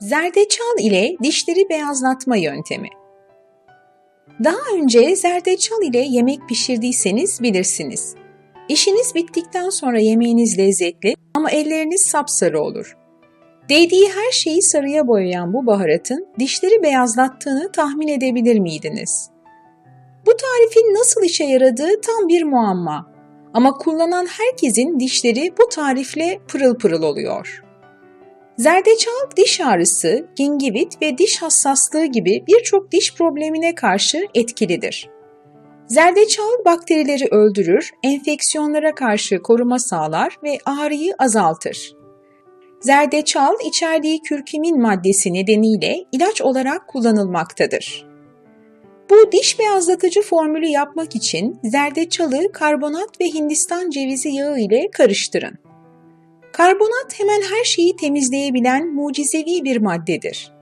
Zerdeçal ile dişleri beyazlatma yöntemi. Daha önce zerdeçal ile yemek pişirdiyseniz bilirsiniz. İşiniz bittikten sonra yemeğiniz lezzetli ama elleriniz sapsarı olur. Değdiği her şeyi sarıya boyayan bu baharatın dişleri beyazlattığını tahmin edebilir miydiniz? Bu tarifin nasıl işe yaradığı tam bir muamma. Ama kullanan herkesin dişleri bu tarifle pırıl pırıl oluyor. Zerdeçal diş ağrısı, gingivit ve diş hassaslığı gibi birçok diş problemine karşı etkilidir. Zerdeçal bakterileri öldürür, enfeksiyonlara karşı koruma sağlar ve ağrıyı azaltır. Zerdeçal içerdiği kürkümin maddesi nedeniyle ilaç olarak kullanılmaktadır. Bu diş beyazlatıcı formülü yapmak için zerdeçalı karbonat ve hindistan cevizi yağı ile karıştırın. Karbonat hemen her şeyi temizleyebilen mucizevi bir maddedir.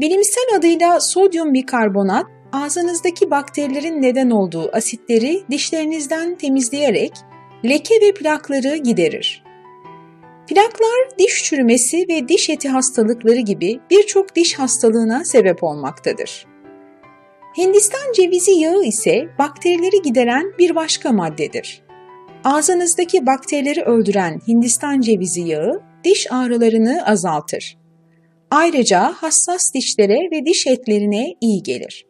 Bilimsel adıyla sodyum bikarbonat, ağzınızdaki bakterilerin neden olduğu asitleri dişlerinizden temizleyerek leke ve plakları giderir. Plaklar diş çürümesi ve diş eti hastalıkları gibi birçok diş hastalığına sebep olmaktadır. Hindistan cevizi yağı ise bakterileri gideren bir başka maddedir. Ağzınızdaki bakterileri öldüren Hindistan cevizi yağı diş ağrılarını azaltır. Ayrıca hassas dişlere ve diş etlerine iyi gelir.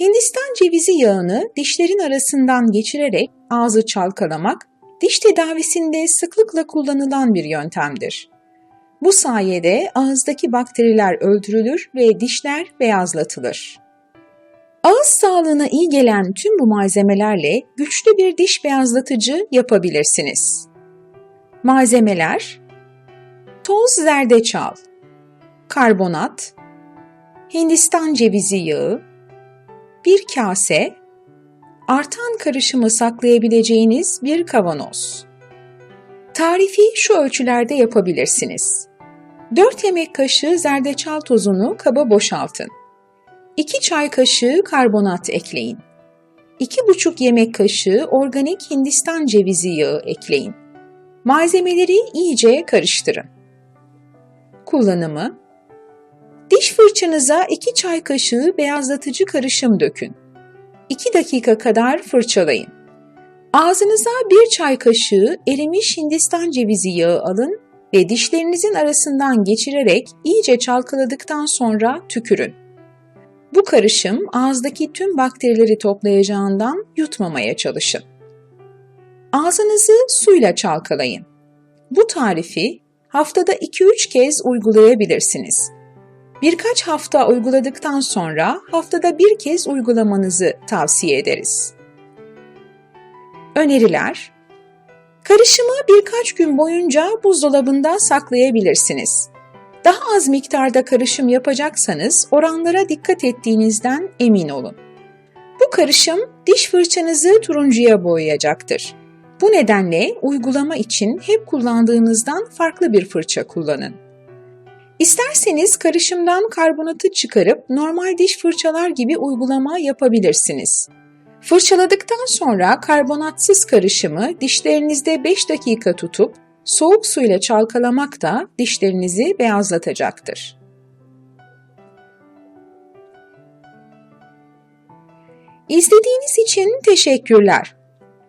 Hindistan cevizi yağını dişlerin arasından geçirerek ağzı çalkalamak, diş tedavisinde sıklıkla kullanılan bir yöntemdir. Bu sayede ağızdaki bakteriler öldürülür ve dişler beyazlatılır. Ağız sağlığına iyi gelen tüm bu malzemelerle güçlü bir diş beyazlatıcı yapabilirsiniz. Malzemeler Toz zerdeçal Karbonat Hindistan cevizi yağı Bir kase Artan karışımı saklayabileceğiniz bir kavanoz Tarifi şu ölçülerde yapabilirsiniz. 4 yemek kaşığı zerdeçal tozunu kaba boşaltın. 2 çay kaşığı karbonat ekleyin. 2,5 yemek kaşığı organik Hindistan cevizi yağı ekleyin. Malzemeleri iyice karıştırın. Kullanımı Diş fırçanıza 2 çay kaşığı beyazlatıcı karışım dökün. 2 dakika kadar fırçalayın. Ağzınıza 1 çay kaşığı erimiş Hindistan cevizi yağı alın ve dişlerinizin arasından geçirerek iyice çalkaladıktan sonra tükürün. Bu karışım ağızdaki tüm bakterileri toplayacağından yutmamaya çalışın. Ağzınızı suyla çalkalayın. Bu tarifi haftada 2-3 kez uygulayabilirsiniz. Birkaç hafta uyguladıktan sonra haftada bir kez uygulamanızı tavsiye ederiz. Öneriler Karışımı birkaç gün boyunca buzdolabında saklayabilirsiniz. Daha az miktarda karışım yapacaksanız oranlara dikkat ettiğinizden emin olun. Bu karışım diş fırçanızı turuncuya boyayacaktır. Bu nedenle uygulama için hep kullandığınızdan farklı bir fırça kullanın. İsterseniz karışımdan karbonatı çıkarıp normal diş fırçalar gibi uygulama yapabilirsiniz. Fırçaladıktan sonra karbonatsız karışımı dişlerinizde 5 dakika tutup soğuk suyla çalkalamak da dişlerinizi beyazlatacaktır. İzlediğiniz için teşekkürler.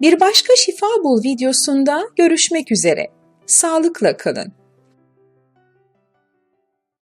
Bir başka Şifa Bul videosunda görüşmek üzere. Sağlıkla kalın.